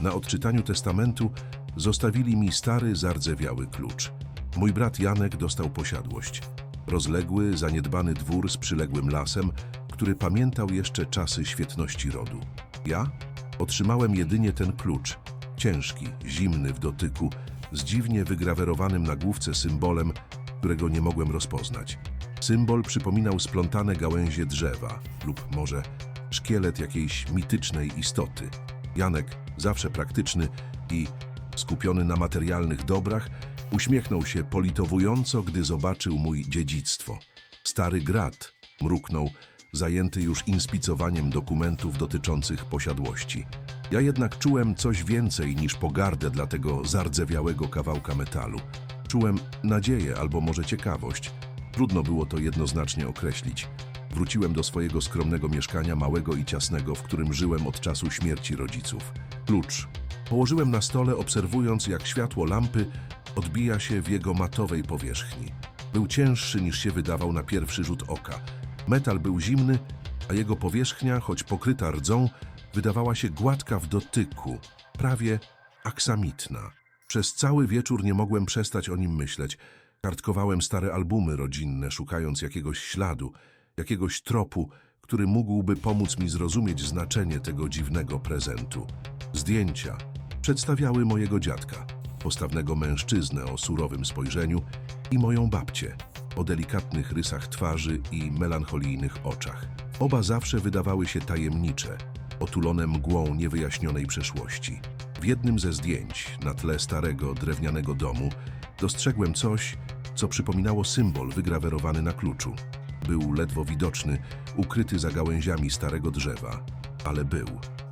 Na odczytaniu testamentu zostawili mi stary, zardzewiały klucz. Mój brat Janek dostał posiadłość. Rozległy, zaniedbany dwór z przyległym lasem, który pamiętał jeszcze czasy świetności rodu. Ja otrzymałem jedynie ten klucz, ciężki, zimny w dotyku, z dziwnie wygrawerowanym na główce symbolem, którego nie mogłem rozpoznać. Symbol przypominał splątane gałęzie drzewa lub może szkielet jakiejś mitycznej istoty. Janek, zawsze praktyczny i skupiony na materialnych dobrach, uśmiechnął się politowująco, gdy zobaczył mój dziedzictwo. Stary grat mruknął, zajęty już inspicowaniem dokumentów dotyczących posiadłości. Ja jednak czułem coś więcej niż pogardę dla tego zardzewiałego kawałka metalu. Czułem nadzieję albo może ciekawość. Trudno było to jednoznacznie określić. Wróciłem do swojego skromnego mieszkania, małego i ciasnego, w którym żyłem od czasu śmierci rodziców. Klucz. Położyłem na stole, obserwując, jak światło lampy odbija się w jego matowej powierzchni. Był cięższy niż się wydawał na pierwszy rzut oka. Metal był zimny, a jego powierzchnia, choć pokryta rdzą, wydawała się gładka w dotyku, prawie aksamitna. Przez cały wieczór nie mogłem przestać o nim myśleć. Kartkowałem stare albumy rodzinne, szukając jakiegoś śladu, jakiegoś tropu, który mógłby pomóc mi zrozumieć znaczenie tego dziwnego prezentu. Zdjęcia przedstawiały mojego dziadka, postawnego mężczyznę o surowym spojrzeniu i moją babcię, o delikatnych rysach twarzy i melancholijnych oczach. Oba zawsze wydawały się tajemnicze, otulone mgłą niewyjaśnionej przeszłości. W jednym ze zdjęć, na tle starego, drewnianego domu, dostrzegłem coś, co przypominało symbol wygrawerowany na kluczu. Był ledwo widoczny, ukryty za gałęziami starego drzewa, ale był.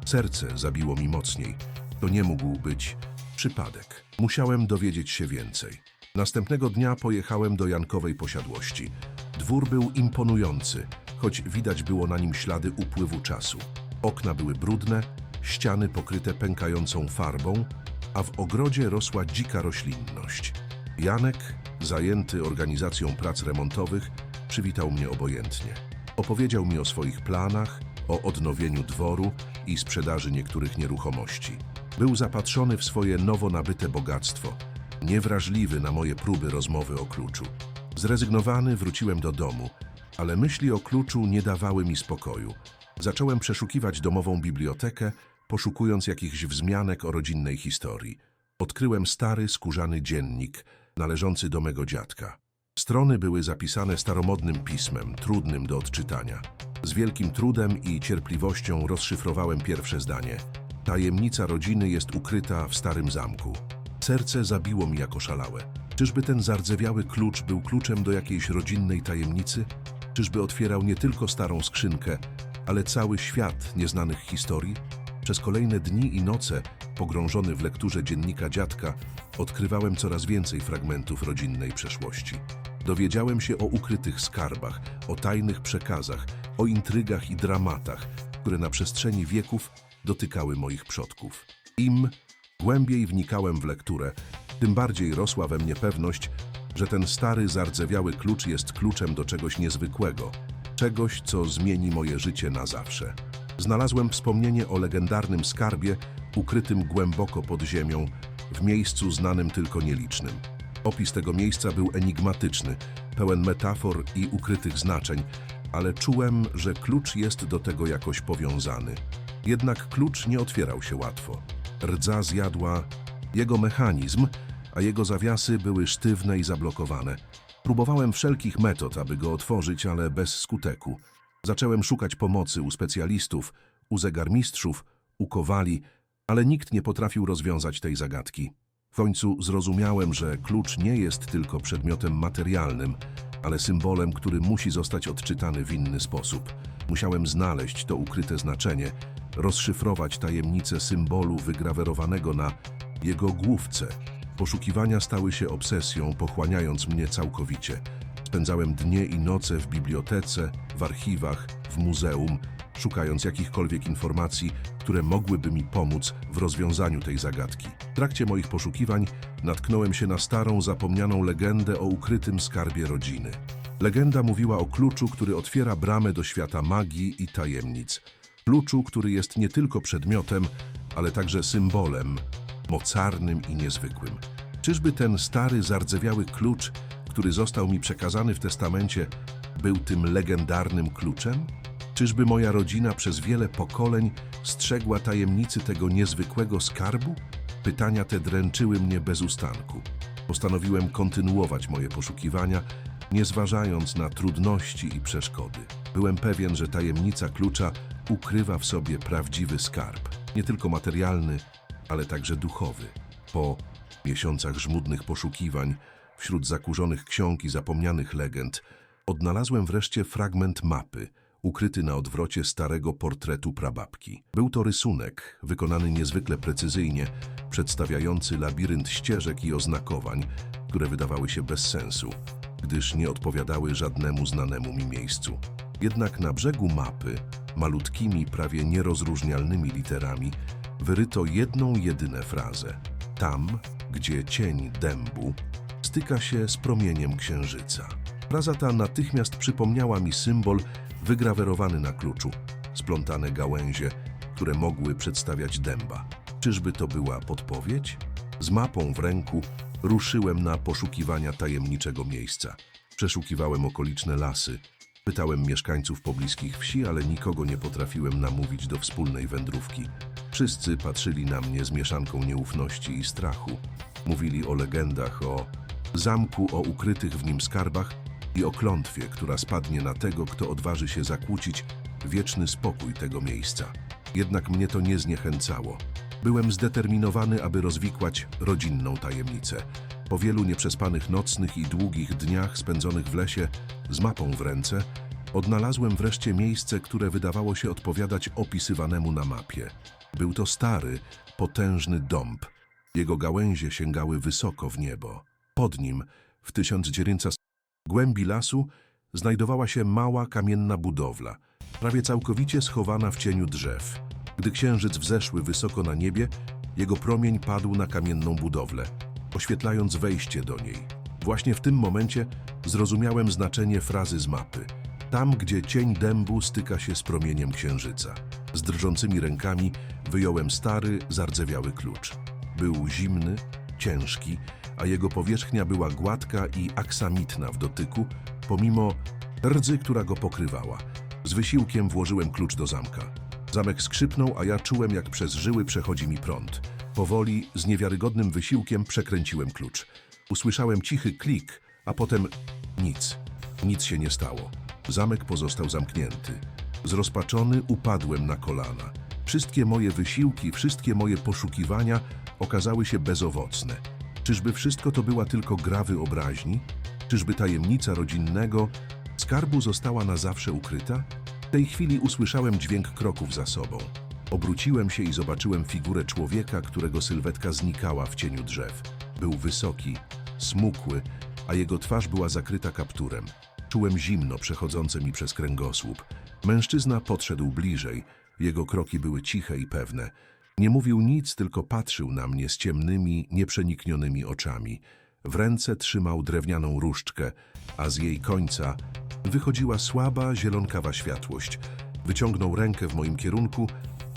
Serce zabiło mi mocniej. To nie mógł być przypadek. Musiałem dowiedzieć się więcej. Następnego dnia pojechałem do Jankowej posiadłości. Dwór był imponujący, choć widać było na nim ślady upływu czasu. Okna były brudne, ściany pokryte pękającą farbą, a w ogrodzie rosła dzika roślinność. Janek, zajęty organizacją prac remontowych, przywitał mnie obojętnie. Opowiedział mi o swoich planach, o odnowieniu dworu i sprzedaży niektórych nieruchomości. Był zapatrzony w swoje nowo nabyte bogactwo, niewrażliwy na moje próby rozmowy o kluczu. Zrezygnowany wróciłem do domu, ale myśli o kluczu nie dawały mi spokoju. Zacząłem przeszukiwać domową bibliotekę, poszukując jakichś wzmianek o rodzinnej historii. Odkryłem stary, skórzany dziennik należący do mego dziadka. Strony były zapisane staromodnym pismem, trudnym do odczytania. Z wielkim trudem i cierpliwością rozszyfrowałem pierwsze zdanie. Tajemnica rodziny jest ukryta w starym zamku. Serce zabiło mi jako szalałe. Czyżby ten zardzewiały klucz był kluczem do jakiejś rodzinnej tajemnicy? Czyżby otwierał nie tylko starą skrzynkę, ale cały świat nieznanych historii? Przez kolejne dni i noce, pogrążony w lekturze dziennika dziadka, odkrywałem coraz więcej fragmentów rodzinnej przeszłości. Dowiedziałem się o ukrytych skarbach, o tajnych przekazach, o intrygach i dramatach, które na przestrzeni wieków dotykały moich przodków. Im głębiej wnikałem w lekturę, tym bardziej rosła we mnie pewność, że ten stary, zardzewiały klucz jest kluczem do czegoś niezwykłego, czegoś, co zmieni moje życie na zawsze. Znalazłem wspomnienie o legendarnym skarbie ukrytym głęboko pod ziemią, w miejscu znanym tylko nielicznym. Opis tego miejsca był enigmatyczny, pełen metafor i ukrytych znaczeń, ale czułem, że klucz jest do tego jakoś powiązany. Jednak klucz nie otwierał się łatwo. Rdza zjadła jego mechanizm, a jego zawiasy były sztywne i zablokowane. Próbowałem wszelkich metod, aby go otworzyć, ale bez skuteku. Zacząłem szukać pomocy u specjalistów, u zegarmistrzów, u kowali, ale nikt nie potrafił rozwiązać tej zagadki. Końcu zrozumiałem, że klucz nie jest tylko przedmiotem materialnym, ale symbolem, który musi zostać odczytany w inny sposób. Musiałem znaleźć to ukryte znaczenie, rozszyfrować tajemnicę symbolu wygrawerowanego na jego główce. Poszukiwania stały się obsesją, pochłaniając mnie całkowicie. Spędzałem dnie i noce w bibliotece, w archiwach, w muzeum, szukając jakichkolwiek informacji, które mogłyby mi pomóc w rozwiązaniu tej zagadki. W trakcie moich poszukiwań natknąłem się na starą, zapomnianą legendę o ukrytym skarbie rodziny. Legenda mówiła o kluczu, który otwiera bramę do świata magii i tajemnic. Kluczu, który jest nie tylko przedmiotem, ale także symbolem mocarnym i niezwykłym. Czyżby ten stary, zardzewiały klucz, który został mi przekazany w testamencie, był tym legendarnym kluczem? Czyżby moja rodzina przez wiele pokoleń strzegła tajemnicy tego niezwykłego skarbu? Pytania te dręczyły mnie bez ustanku. Postanowiłem kontynuować moje poszukiwania, nie zważając na trudności i przeszkody. Byłem pewien, że tajemnica klucza ukrywa w sobie prawdziwy skarb, nie tylko materialny, ale także duchowy. Po miesiącach żmudnych poszukiwań, wśród zakurzonych ksiąg i zapomnianych legend, odnalazłem wreszcie fragment mapy, ukryty na odwrocie starego portretu prababki. Był to rysunek, wykonany niezwykle precyzyjnie, przedstawiający labirynt ścieżek i oznakowań, które wydawały się bez sensu, gdyż nie odpowiadały żadnemu znanemu mi miejscu. Jednak na brzegu mapy, malutkimi, prawie nierozróżnialnymi literami, wyryto jedną jedyną frazę. Tam, gdzie cień dębu styka się z promieniem księżyca. Fraza ta natychmiast przypomniała mi symbol wygrawerowany na kluczu, splątane gałęzie, które mogły przedstawiać dęba. Czyżby to była podpowiedź? Z mapą w ręku ruszyłem na poszukiwania tajemniczego miejsca. Przeszukiwałem okoliczne lasy, pytałem mieszkańców pobliskich wsi, ale nikogo nie potrafiłem namówić do wspólnej wędrówki. Wszyscy patrzyli na mnie z mieszanką nieufności i strachu. Mówili o legendach, o zamku, o ukrytych w nim skarbach i o klątwie, która spadnie na tego, kto odważy się zakłócić wieczny spokój tego miejsca. Jednak mnie to nie zniechęcało. Byłem zdeterminowany, aby rozwikłać rodzinną tajemnicę. Po wielu nieprzespanych nocnych i długich dniach spędzonych w lesie z mapą w ręce, odnalazłem wreszcie miejsce, które wydawało się odpowiadać opisywanemu na mapie. Był to stary, potężny dąb. Jego gałęzie sięgały wysoko w niebo. Pod nim, w 1900 głębi lasu, znajdowała się mała kamienna budowla, prawie całkowicie schowana w cieniu drzew. Gdy księżyc wzeszły wysoko na niebie, jego promień padł na kamienną budowlę, oświetlając wejście do niej. Właśnie w tym momencie zrozumiałem znaczenie frazy z mapy. Tam, gdzie cień dębu styka się z promieniem księżyca. Z drżącymi rękami wyjąłem stary, zardzewiały klucz. Był zimny, ciężki, a jego powierzchnia była gładka i aksamitna w dotyku, pomimo rdzy, która go pokrywała. Z wysiłkiem włożyłem klucz do zamka. Zamek skrzypnął, a ja czułem, jak przez żyły przechodzi mi prąd. Powoli, z niewiarygodnym wysiłkiem przekręciłem klucz. Usłyszałem cichy klik, a potem nic. Nic się nie stało. Zamek pozostał zamknięty. Zrozpaczony upadłem na kolana. Wszystkie moje wysiłki, wszystkie moje poszukiwania okazały się bezowocne. Czyżby wszystko to była tylko gra wyobraźni? Czyżby tajemnica rodzinnego skarbu została na zawsze ukryta? W tej chwili usłyszałem dźwięk kroków za sobą. Obróciłem się i zobaczyłem figurę człowieka, którego sylwetka znikała w cieniu drzew. Był wysoki, smukły, a jego twarz była zakryta kapturem. Czułem zimno przechodzące mi przez kręgosłup. Mężczyzna podszedł bliżej. Jego kroki były ciche i pewne. Nie mówił nic, tylko patrzył na mnie z ciemnymi, nieprzeniknionymi oczami. W ręce trzymał drewnianą różdżkę, a z jej końca wychodziła słaba, zielonkawa światłość. Wyciągnął rękę w moim kierunku,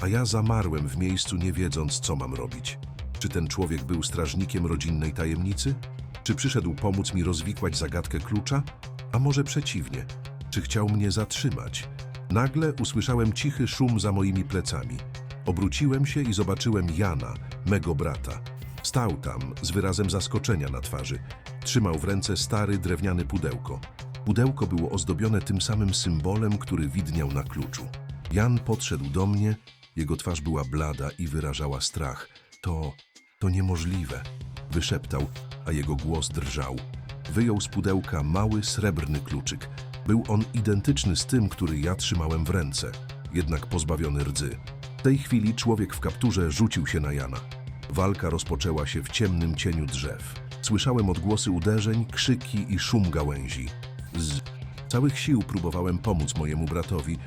a ja zamarłem w miejscu, nie wiedząc, co mam robić. Czy ten człowiek był strażnikiem rodzinnej tajemnicy? Czy przyszedł pomóc mi rozwikłać zagadkę klucza? A może przeciwnie? Czy chciał mnie zatrzymać? Nagle usłyszałem cichy szum za moimi plecami. Obróciłem się i zobaczyłem Jana, mego brata. Stał tam z wyrazem zaskoczenia na twarzy. Trzymał w ręce stary drewniany pudełko. Pudełko było ozdobione tym samym symbolem, który widniał na kluczu. Jan podszedł do mnie, jego twarz była blada i wyrażała strach. To, to niemożliwe, wyszeptał, a jego głos drżał. Wyjął z pudełka mały srebrny kluczyk. Był on identyczny z tym, który ja trzymałem w ręce, jednak pozbawiony rdzy. W tej chwili człowiek w kapturze rzucił się na Jana. Walka rozpoczęła się w ciemnym cieniu drzew. Słyszałem odgłosy uderzeń, krzyki i szum gałęzi. Z całych sił próbowałem pomóc mojemu bratowi,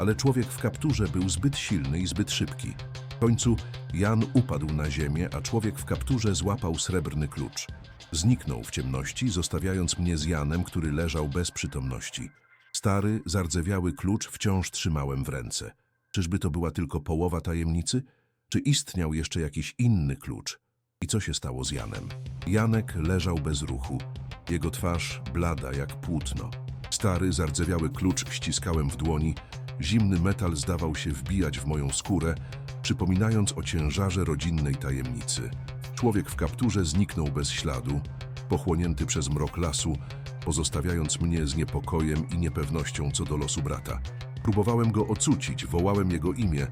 ale człowiek w kapturze był zbyt silny i zbyt szybki. W końcu Jan upadł na ziemię, a człowiek w kapturze złapał srebrny klucz. Zniknął w ciemności, zostawiając mnie z Janem, który leżał bez przytomności. Stary, zardzewiały klucz wciąż trzymałem w ręce. Czyżby to była tylko połowa tajemnicy? Czy istniał jeszcze jakiś inny klucz? I co się stało z Janem? Janek leżał bez ruchu. Jego twarz blada jak płótno. Stary, zardzewiały klucz ściskałem w dłoni. Zimny metal zdawał się wbijać w moją skórę, przypominając o ciężarze rodzinnej tajemnicy. Człowiek w kapturze zniknął bez śladu, pochłonięty przez mrok lasu, pozostawiając mnie z niepokojem i niepewnością co do losu brata. Próbowałem go ocucić, wołałem jego imię,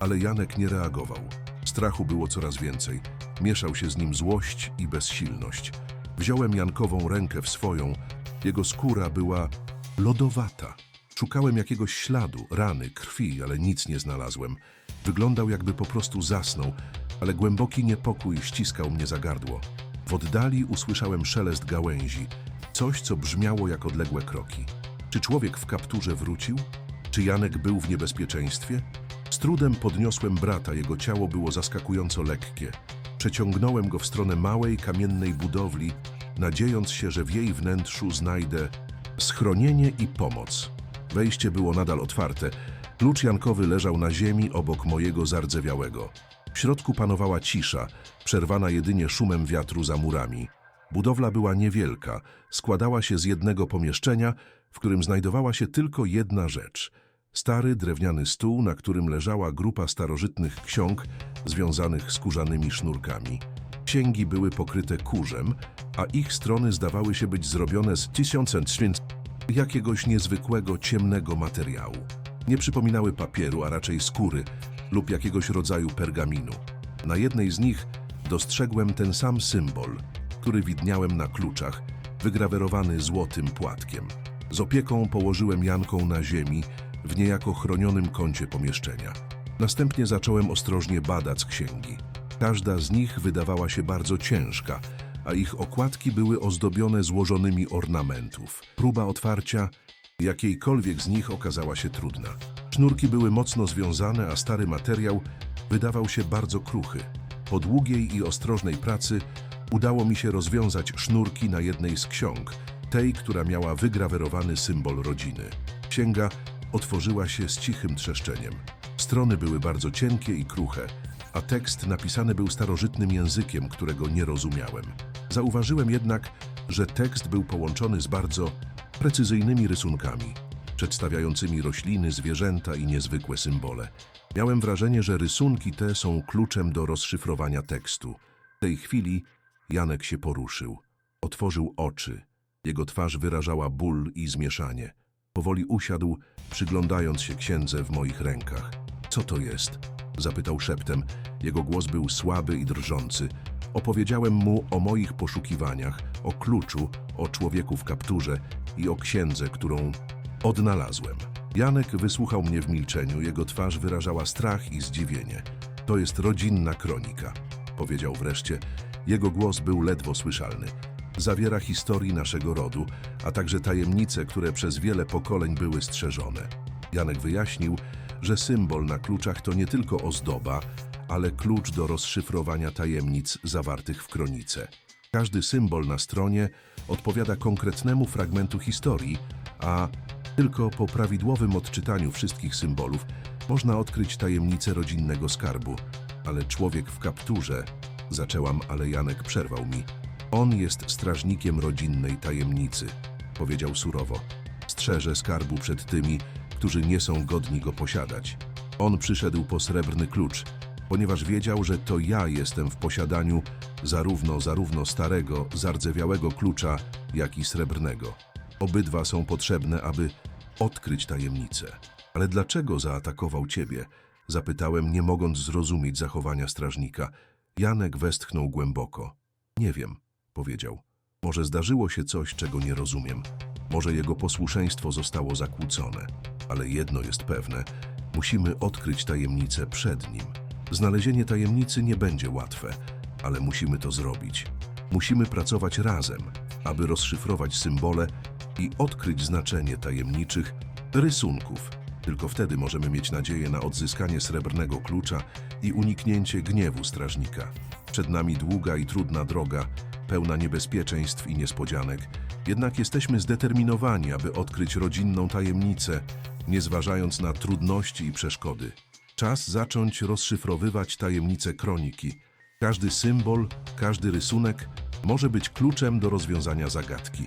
ale Janek nie reagował. Strachu było coraz więcej. Mieszał się z nim złość i bezsilność. Wziąłem Jankową rękę w swoją. Jego skóra była lodowata. Szukałem jakiegoś śladu, rany, krwi, ale nic nie znalazłem. Wyglądał jakby po prostu zasnął, ale głęboki niepokój ściskał mnie za gardło. W oddali usłyszałem szelest gałęzi, coś, co brzmiało jak odległe kroki. Czy człowiek w kapturze wrócił? Czy Janek był w niebezpieczeństwie? Z trudem podniosłem brata, jego ciało było zaskakująco lekkie. Przeciągnąłem go w stronę małej, kamiennej budowli, nadziejąc się, że w jej wnętrzu znajdę schronienie i pomoc. Wejście było nadal otwarte. Klucz Jankowy leżał na ziemi obok mojego zardzewiałego. W środku panowała cisza, przerwana jedynie szumem wiatru za murami. Budowla była niewielka, składała się z jednego pomieszczenia, w którym znajdowała się tylko jedna rzecz. Stary drewniany stół, na którym leżała grupa starożytnych ksiąg związanych skórzanymi sznurkami. Księgi były pokryte kurzem, a ich strony zdawały się być zrobione z tysiącem jakiegoś niezwykłego, ciemnego materiału. Nie przypominały papieru, a raczej skóry lub jakiegoś rodzaju pergaminu. Na jednej z nich dostrzegłem ten sam symbol, który widniałem na kluczach, wygrawerowany złotym płatkiem. Z opieką położyłem Janką na ziemi w niejako chronionym kącie pomieszczenia. Następnie zacząłem ostrożnie badać księgi. Każda z nich wydawała się bardzo ciężka, a ich okładki były ozdobione złożonymi ornamentów. Próba otwarcia jakiejkolwiek z nich okazała się trudna. Sznurki były mocno związane, a stary materiał wydawał się bardzo kruchy. Po długiej i ostrożnej pracy udało mi się rozwiązać sznurki na jednej z ksiąg, tej, która miała wygrawerowany symbol rodziny. Księga otworzyła się z cichym trzeszczeniem. Strony były bardzo cienkie i kruche, a tekst napisany był starożytnym językiem, którego nie rozumiałem. Zauważyłem jednak, że tekst był połączony z bardzo precyzyjnymi rysunkami, przedstawiającymi rośliny, zwierzęta i niezwykłe symbole. Miałem wrażenie, że rysunki te są kluczem do rozszyfrowania tekstu. W tej chwili Janek się poruszył. Otworzył oczy. Jego twarz wyrażała ból i zmieszanie. Powoli usiadł, przyglądając się księdze w moich rękach. Co to jest? Zapytał szeptem. Jego głos był słaby i drżący. Opowiedziałem mu o moich poszukiwaniach, o kluczu, o człowieku w kapturze i o księdze, którą odnalazłem. Janek wysłuchał mnie w milczeniu, jego twarz wyrażała strach i zdziwienie. To jest rodzinna kronika, powiedział wreszcie. Jego głos był ledwo słyszalny. Zawiera historii naszego rodu, a także tajemnice, które przez wiele pokoleń były strzeżone. Janek wyjaśnił, że symbol na kluczach to nie tylko ozdoba, ale klucz do rozszyfrowania tajemnic zawartych w kronice. Każdy symbol na stronie odpowiada konkretnemu fragmentu historii, a tylko po prawidłowym odczytaniu wszystkich symbolów można odkryć tajemnicę rodzinnego skarbu. Ale człowiek w kapturze, zaczęłam, ale Janek przerwał mi. On jest strażnikiem rodzinnej tajemnicy, powiedział surowo. Strzeże skarbu przed tymi, którzy nie są godni go posiadać. On przyszedł po srebrny klucz, ponieważ wiedział, że to ja jestem w posiadaniu zarówno zarówno starego, zardzewiałego klucza, jak i srebrnego. Obydwa są potrzebne, aby odkryć tajemnicę. Ale dlaczego zaatakował ciebie? Zapytałem, nie mogąc zrozumieć zachowania strażnika. Janek westchnął głęboko. Nie wiem, powiedział. Może zdarzyło się coś, czego nie rozumiem. Może jego posłuszeństwo zostało zakłócone. Ale jedno jest pewne. Musimy odkryć tajemnicę przed nim. Znalezienie tajemnicy nie będzie łatwe, ale musimy to zrobić. Musimy pracować razem, aby rozszyfrować symbole i odkryć znaczenie tajemniczych rysunków. Tylko wtedy możemy mieć nadzieję na odzyskanie srebrnego klucza i uniknięcie gniewu strażnika. Przed nami długa i trudna droga, pełna niebezpieczeństw i niespodzianek. Jednak jesteśmy zdeterminowani, aby odkryć rodzinną tajemnicę, nie zważając na trudności i przeszkody. Czas zacząć rozszyfrowywać tajemnice kroniki. Każdy symbol, każdy rysunek może być kluczem do rozwiązania zagadki.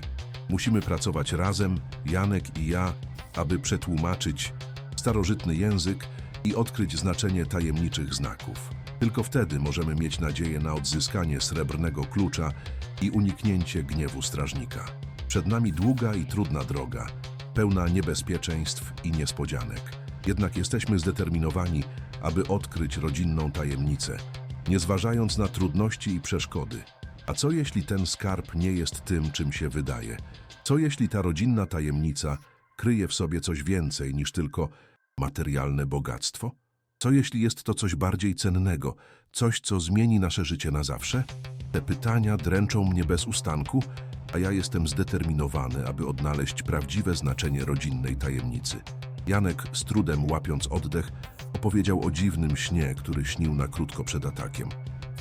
Musimy pracować razem, Janek i ja, aby przetłumaczyć starożytny język i odkryć znaczenie tajemniczych znaków. Tylko wtedy możemy mieć nadzieję na odzyskanie srebrnego klucza i uniknięcie gniewu strażnika. Przed nami długa i trudna droga, pełna niebezpieczeństw i niespodzianek. Jednak jesteśmy zdeterminowani, aby odkryć rodzinną tajemnicę, nie zważając na trudności i przeszkody. A co jeśli ten skarb nie jest tym, czym się wydaje? Co jeśli ta rodzinna tajemnica kryje w sobie coś więcej niż tylko materialne bogactwo? Co jeśli jest to coś bardziej cennego, coś, co zmieni nasze życie na zawsze? Te pytania dręczą mnie bez ustanku, a ja jestem zdeterminowany, aby odnaleźć prawdziwe znaczenie rodzinnej tajemnicy. Janek, z trudem łapiąc oddech, opowiedział o dziwnym śnie, który śnił na krótko przed atakiem.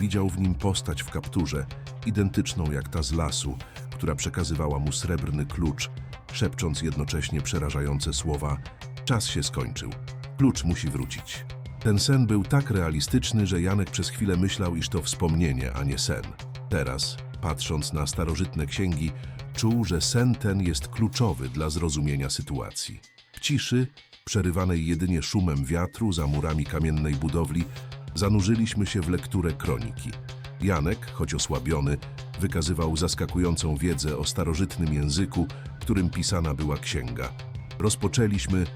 Widział w nim postać w kapturze, identyczną jak ta z lasu, która przekazywała mu srebrny klucz, szepcząc jednocześnie przerażające słowa: Czas się skończył. Klucz musi wrócić. Ten sen był tak realistyczny, że Janek przez chwilę myślał, iż to wspomnienie, a nie sen. Teraz, patrząc na starożytne księgi, czuł, że sen ten jest kluczowy dla zrozumienia sytuacji. W ciszy, przerywanej jedynie szumem wiatru za murami kamiennej budowli, zanurzyliśmy się w lekturę kroniki. Janek, choć osłabiony, wykazywał zaskakującą wiedzę o starożytnym języku, którym pisana była księga. Rozpoczęliśmy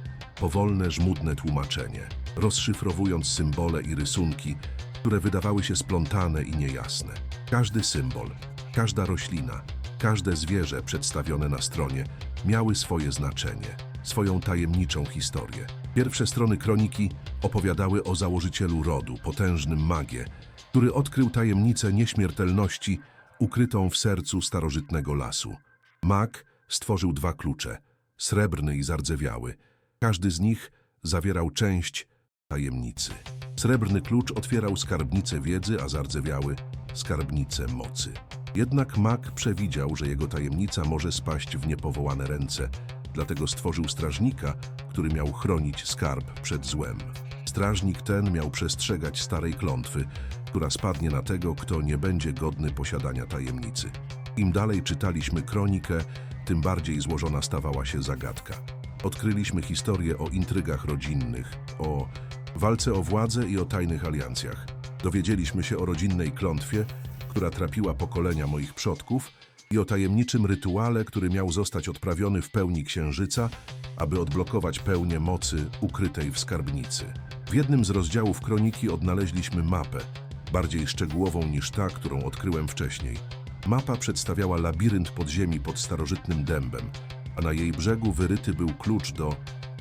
powolne, żmudne tłumaczenie, rozszyfrowując symbole i rysunki, które wydawały się splątane i niejasne. Każdy symbol, każda roślina, każde zwierzę przedstawione na stronie miały swoje znaczenie, swoją tajemniczą historię. Pierwsze strony kroniki opowiadały o założycielu rodu, potężnym magie, który odkrył tajemnicę nieśmiertelności ukrytą w sercu starożytnego lasu. Mag stworzył dwa klucze, srebrny i zardzewiały. Każdy z nich zawierał część tajemnicy. Srebrny klucz otwierał skarbnicę wiedzy, a zardzewiały skarbnicę mocy. Jednak mag przewidział, że jego tajemnica może spaść w niepowołane ręce, dlatego stworzył strażnika, który miał chronić skarb przed złem. Strażnik ten miał przestrzegać starej klątwy, która spadnie na tego, kto nie będzie godny posiadania tajemnicy. Im dalej czytaliśmy kronikę, tym bardziej złożona stawała się zagadka. Odkryliśmy historię o intrygach rodzinnych, o walce o władzę i o tajnych aliancjach. Dowiedzieliśmy się o rodzinnej klątwie, która trapiła pokolenia moich przodków i o tajemniczym rytuale, który miał zostać odprawiony w pełni księżyca, aby odblokować pełnię mocy ukrytej w skarbnicy. W jednym z rozdziałów kroniki odnaleźliśmy mapę, bardziej szczegółową niż ta, którą odkryłem wcześniej. Mapa przedstawiała labirynt podziemi pod starożytnym dębem, a na jej brzegu wyryty był klucz do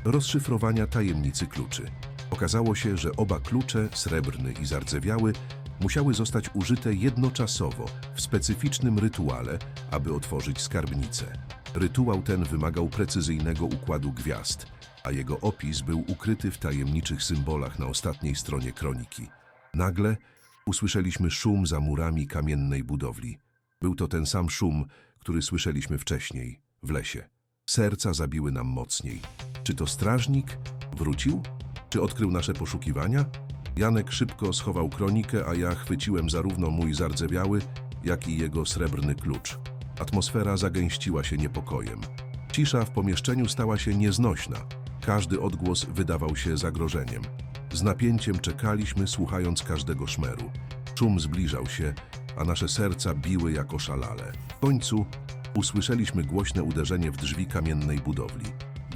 rozszyfrowania tajemnicy kluczy. Okazało się, że oba klucze, srebrny i zardzewiały, musiały zostać użyte jednoczasowo w specyficznym rytuale, aby otworzyć skarbnicę. Rytuał ten wymagał precyzyjnego układu gwiazd, a jego opis był ukryty w tajemniczych symbolach na ostatniej stronie kroniki. Nagle usłyszeliśmy szum za murami kamiennej budowli. Był to ten sam szum, który słyszeliśmy wcześniej, w lesie. Serca zabiły nam mocniej. Czy to strażnik wrócił? Czy odkrył nasze poszukiwania? Janek szybko schował kronikę, a ja chwyciłem zarówno mój zardzewiały, jak i jego srebrny klucz. Atmosfera zagęściła się niepokojem. Cisza w pomieszczeniu stała się nieznośna. Każdy odgłos wydawał się zagrożeniem. Z napięciem czekaliśmy, słuchając każdego szmeru. Szum zbliżał się, a nasze serca biły jak oszalale. W końcu usłyszeliśmy głośne uderzenie w drzwi kamiennej budowli.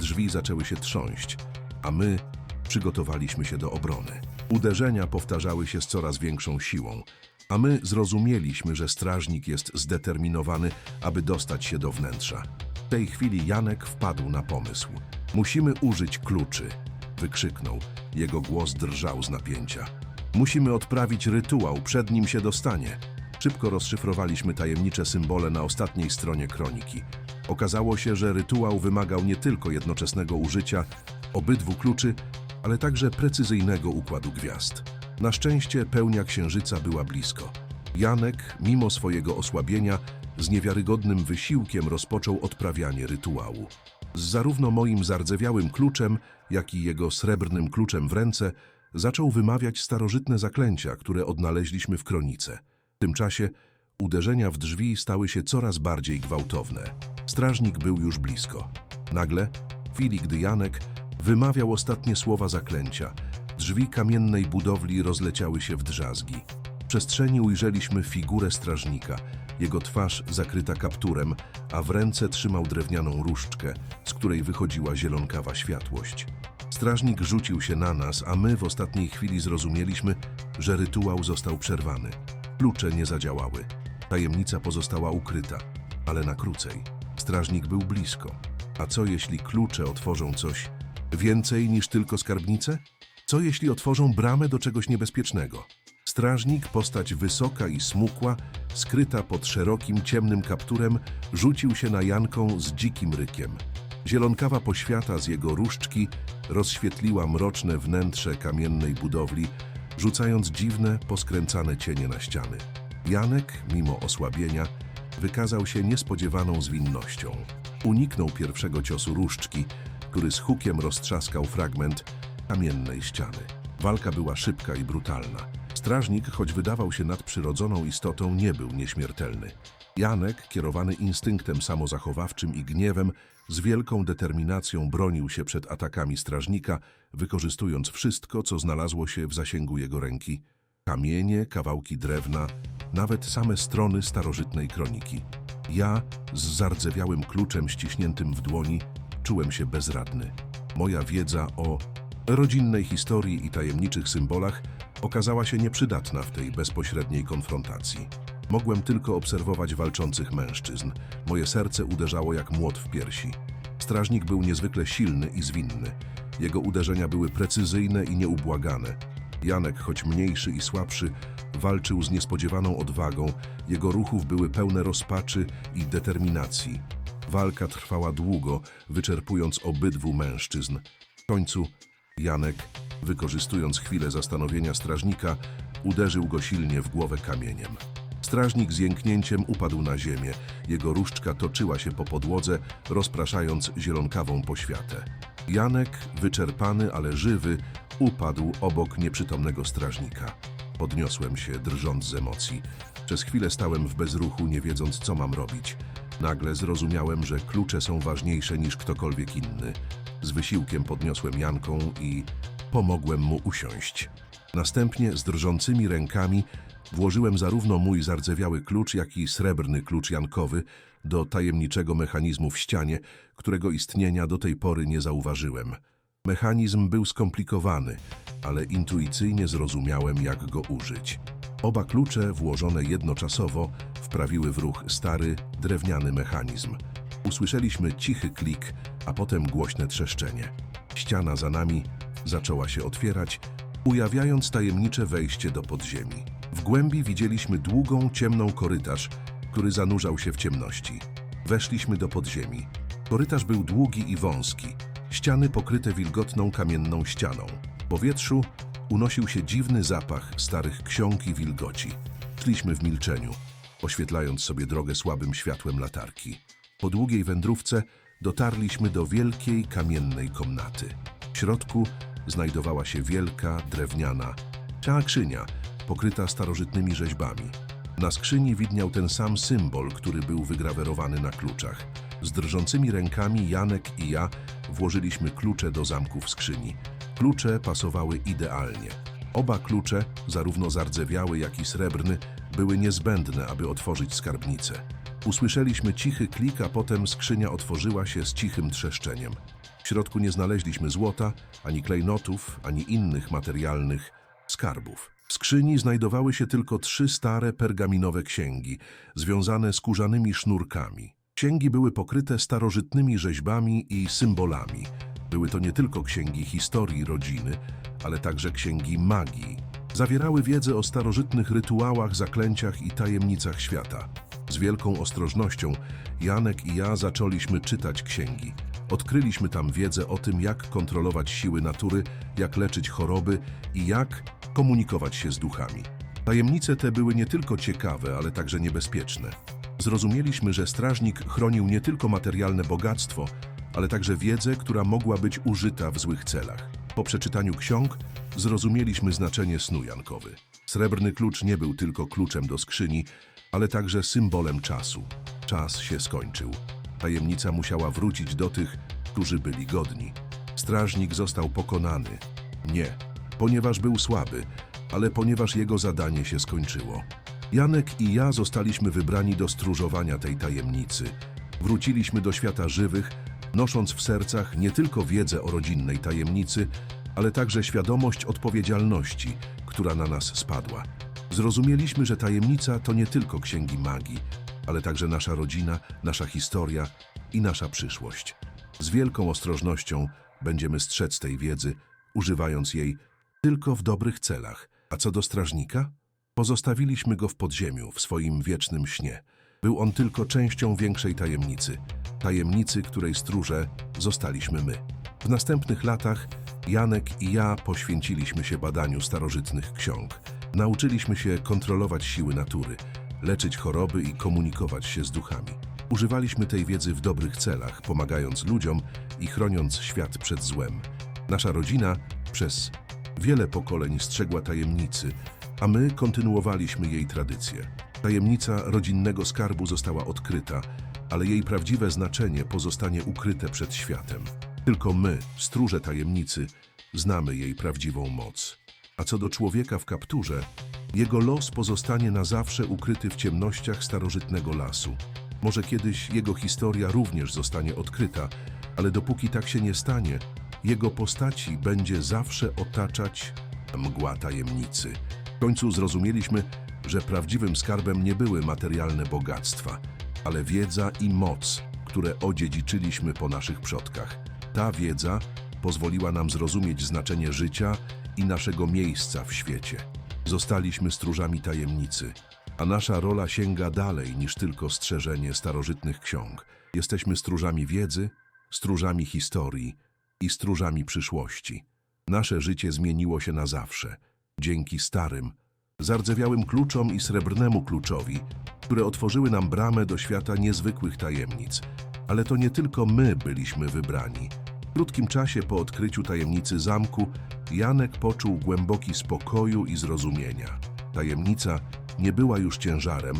Drzwi zaczęły się trząść, a my przygotowaliśmy się do obrony. Uderzenia powtarzały się z coraz większą siłą, a my zrozumieliśmy, że strażnik jest zdeterminowany, aby dostać się do wnętrza. W tej chwili Janek wpadł na pomysł. Musimy użyć kluczy, wykrzyknął. Jego głos drżał z napięcia. Musimy odprawić rytuał, przed nim się dostanie. Szybko rozszyfrowaliśmy tajemnicze symbole na ostatniej stronie kroniki. Okazało się, że rytuał wymagał nie tylko jednoczesnego użycia obydwu kluczy, ale także precyzyjnego układu gwiazd. Na szczęście pełnia księżyca była blisko. Janek, mimo swojego osłabienia, z niewiarygodnym wysiłkiem rozpoczął odprawianie rytuału. Z zarówno moim zardzewiałym kluczem, jak i jego srebrnym kluczem w ręce, zaczął wymawiać starożytne zaklęcia, które odnaleźliśmy w kronice. W tym czasie uderzenia w drzwi stały się coraz bardziej gwałtowne. Strażnik był już blisko. Nagle, w chwili gdy Janek wymawiał ostatnie słowa zaklęcia, drzwi kamiennej budowli rozleciały się w drzazgi. W przestrzeni ujrzeliśmy figurę strażnika, jego twarz zakryta kapturem, a w ręce trzymał drewnianą różdżkę, z której wychodziła zielonkawa światłość. Strażnik rzucił się na nas, a my w ostatniej chwili zrozumieliśmy, że rytuał został przerwany. Klucze nie zadziałały. Tajemnica pozostała ukryta, ale na krócej. Strażnik był blisko. A co jeśli klucze otworzą coś więcej niż tylko skarbnicę? Co jeśli otworzą bramę do czegoś niebezpiecznego? Strażnik, postać wysoka i smukła, skryta pod szerokim, ciemnym kapturem, rzucił się na Janką z dzikim rykiem. Zielonkawa poświata z jego różdżki rozświetliła mroczne wnętrze kamiennej budowli, rzucając dziwne, poskręcane cienie na ściany. Janek, mimo osłabienia, wykazał się niespodziewaną zwinnością. Uniknął pierwszego ciosu różdżki, który z hukiem roztrzaskał fragment kamiennej ściany. Walka była szybka i brutalna. Strażnik, choć wydawał się nadprzyrodzoną istotą, nie był nieśmiertelny. Janek, kierowany instynktem samozachowawczym i gniewem, z wielką determinacją bronił się przed atakami strażnika, wykorzystując wszystko, co znalazło się w zasięgu jego ręki. Kamienie, kawałki drewna, nawet same strony starożytnej kroniki. Ja, z zardzewiałym kluczem ściśniętym w dłoni, czułem się bezradny. Moja wiedza o rodzinnej historii i tajemniczych symbolach okazała się nieprzydatna w tej bezpośredniej konfrontacji. Mogłem tylko obserwować walczących mężczyzn. Moje serce uderzało jak młot w piersi. Strażnik był niezwykle silny i zwinny. Jego uderzenia były precyzyjne i nieubłagane. Janek, choć mniejszy i słabszy, walczył z niespodziewaną odwagą. Jego ruchów były pełne rozpaczy i determinacji. Walka trwała długo, wyczerpując obydwu mężczyzn. W końcu Janek, wykorzystując chwilę zastanowienia strażnika, uderzył go silnie w głowę kamieniem. Strażnik z jęknięciem upadł na ziemię. Jego różdżka toczyła się po podłodze, rozpraszając zielonkawą poświatę. Janek, wyczerpany, ale żywy, upadł obok nieprzytomnego strażnika. Podniosłem się, drżąc z emocji. Przez chwilę stałem w bezruchu, nie wiedząc, co mam robić. Nagle zrozumiałem, że klucze są ważniejsze niż ktokolwiek inny. Z wysiłkiem podniosłem Janką i pomogłem mu usiąść. Następnie z drżącymi rękami włożyłem zarówno mój zardzewiały klucz, jak i srebrny klucz jankowy do tajemniczego mechanizmu w ścianie, którego istnienia do tej pory nie zauważyłem. Mechanizm był skomplikowany, ale intuicyjnie zrozumiałem, jak go użyć. Oba klucze, włożone jednoczasowo, wprawiły w ruch stary, drewniany mechanizm. Usłyszeliśmy cichy klik, a potem głośne trzeszczenie. Ściana za nami zaczęła się otwierać, ujawniając tajemnicze wejście do podziemi. W głębi widzieliśmy długą, ciemną korytarz, który zanurzał się w ciemności. Weszliśmy do podziemi. Korytarz był długi i wąski, ściany pokryte wilgotną kamienną ścianą. W powietrzu unosił się dziwny zapach starych ksiąg i wilgoci. Szliśmy w milczeniu, oświetlając sobie drogę słabym światłem latarki. Po długiej wędrówce dotarliśmy do wielkiej kamiennej komnaty. W środku znajdowała się wielka, drewniana skrzynia, pokryta starożytnymi rzeźbami. Na skrzyni widniał ten sam symbol, który był wygrawerowany na kluczach. Z drżącymi rękami Janek i ja włożyliśmy klucze do zamków skrzyni. Klucze pasowały idealnie. Oba klucze, zarówno zardzewiały, jak i srebrny, były niezbędne, aby otworzyć skarbnicę. Usłyszeliśmy cichy klik, a potem skrzynia otworzyła się z cichym trzeszczeniem. W środku nie znaleźliśmy złota, ani klejnotów, ani innych materialnych skarbów. W skrzyni znajdowały się tylko trzy stare pergaminowe księgi, związane skórzanymi sznurkami. Księgi były pokryte starożytnymi rzeźbami i symbolami. Były to nie tylko księgi historii rodziny, ale także księgi magii. Zawierały wiedzę o starożytnych rytuałach, zaklęciach i tajemnicach świata. Z wielką ostrożnością Janek i ja zaczęliśmy czytać księgi. Odkryliśmy tam wiedzę o tym, jak kontrolować siły natury, jak leczyć choroby i jak komunikować się z duchami. Tajemnice te były nie tylko ciekawe, ale także niebezpieczne. Zrozumieliśmy, że strażnik chronił nie tylko materialne bogactwo, ale także wiedzę, która mogła być użyta w złych celach. Po przeczytaniu ksiąg zrozumieliśmy znaczenie snu Jankowy. Srebrny klucz nie był tylko kluczem do skrzyni, ale także symbolem czasu. Czas się skończył. Tajemnica musiała wrócić do tych, którzy byli godni. Strażnik został pokonany. Nie, ponieważ był słaby, ale ponieważ jego zadanie się skończyło. Janek i ja zostaliśmy wybrani do stróżowania tej tajemnicy. Wróciliśmy do świata żywych, nosząc w sercach nie tylko wiedzę o rodzinnej tajemnicy, ale także świadomość odpowiedzialności, która na nas spadła. Zrozumieliśmy, że tajemnica to nie tylko księgi magii, ale także nasza rodzina, nasza historia i nasza przyszłość. Z wielką ostrożnością będziemy strzec tej wiedzy, używając jej tylko w dobrych celach. A co do strażnika? Pozostawiliśmy go w podziemiu, w swoim wiecznym śnie. Był on tylko częścią większej tajemnicy, tajemnicy, której stróże zostaliśmy my. W następnych latach Janek i ja poświęciliśmy się badaniu starożytnych ksiąg. Nauczyliśmy się kontrolować siły natury, leczyć choroby i komunikować się z duchami. Używaliśmy tej wiedzy w dobrych celach, pomagając ludziom i chroniąc świat przed złem. Nasza rodzina przez wiele pokoleń strzegła tajemnicy, a my kontynuowaliśmy jej tradycję. Tajemnica rodzinnego skarbu została odkryta, ale jej prawdziwe znaczenie pozostanie ukryte przed światem. Tylko my, stróże tajemnicy, znamy jej prawdziwą moc. A co do człowieka w kapturze, jego los pozostanie na zawsze ukryty w ciemnościach starożytnego lasu. Może kiedyś jego historia również zostanie odkryta, ale dopóki tak się nie stanie, jego postaci będzie zawsze otaczać mgła tajemnicy. W końcu zrozumieliśmy, że prawdziwym skarbem nie były materialne bogactwa, ale wiedza i moc, które odziedziczyliśmy po naszych przodkach. Ta wiedza pozwoliła nam zrozumieć znaczenie życia i naszego miejsca w świecie. Zostaliśmy stróżami tajemnicy, a nasza rola sięga dalej niż tylko strzeżenie starożytnych ksiąg. Jesteśmy stróżami wiedzy, stróżami historii i stróżami przyszłości. Nasze życie zmieniło się na zawsze, dzięki starym, zardzewiałym kluczom i srebrnemu kluczowi, które otworzyły nam bramę do świata niezwykłych tajemnic. Ale to nie tylko my byliśmy wybrani. W krótkim czasie po odkryciu tajemnicy zamku, Janek poczuł głęboki spokoju i zrozumienia. Tajemnica nie była już ciężarem,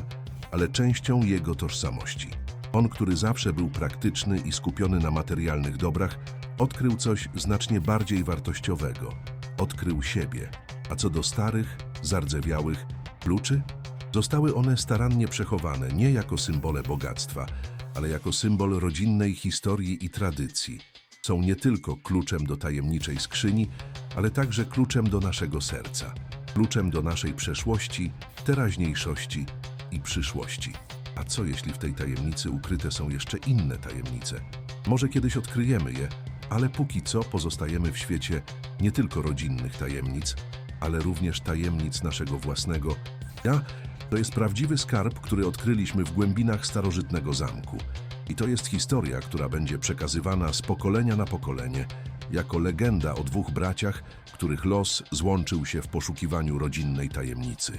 ale częścią jego tożsamości. On, który zawsze był praktyczny i skupiony na materialnych dobrach, odkrył coś znacznie bardziej wartościowego. Odkrył siebie. A co do starych, zardzewiałych kluczy, zostały one starannie przechowane nie jako symbole bogactwa, ale jako symbol rodzinnej historii i tradycji. Są nie tylko kluczem do tajemniczej skrzyni, ale także kluczem do naszego serca, kluczem do naszej przeszłości, teraźniejszości i przyszłości. A co jeśli w tej tajemnicy ukryte są jeszcze inne tajemnice? Może kiedyś odkryjemy je, ale póki co pozostajemy w świecie nie tylko rodzinnych tajemnic, ale również tajemnic naszego własnego ja. To jest prawdziwy skarb, który odkryliśmy w głębinach starożytnego zamku. I to jest historia, która będzie przekazywana z pokolenia na pokolenie, jako legenda o dwóch braciach, których los złączył się w poszukiwaniu rodzinnej tajemnicy.